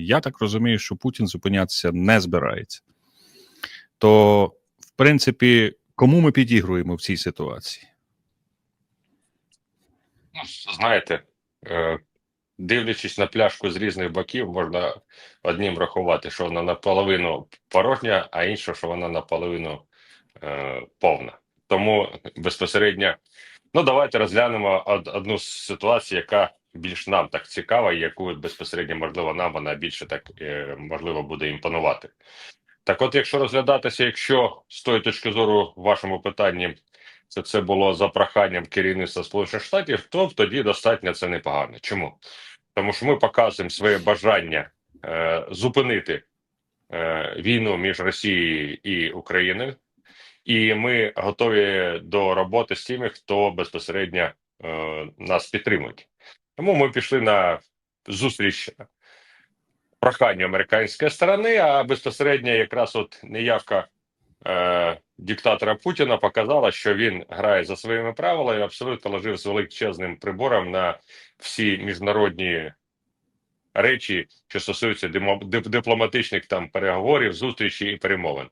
Я так розумію, що Путін зупинятися не збирається. То, в принципі, кому ми підігруємо в цій ситуації? Ну, знаєте, е, дивлячись на пляшку з різних боків, можна одним рахувати, що вона наполовину порожня, а інше, що вона наполовину е, повна. Тому безпосередньо, ну давайте розглянемо одну з ситуацій, яка більш нам так цікава, яку безпосередньо, можливо, нам вона більше так е, можливо буде імпонувати. Так, от, якщо розглядатися, якщо з тої точки зору в вашому питанні це все було за проханням керівництва Сполучених Штатів, то тоді достатньо це непогано. Чому? Тому що ми показуємо своє бажання е, зупинити е, війну між Росією і Україною, і ми готові до роботи з тими, хто безпосередньо е, нас підтримують. Тому ми пішли на зустріч проханню американської сторони, а безпосередньо якраз от неявка е, диктатора Путіна показала, що він грає за своїми правилами абсолютно ложив з величезним прибором на всі міжнародні речі, що стосуються дипломатичних там переговорів, зустрічей і перемовин.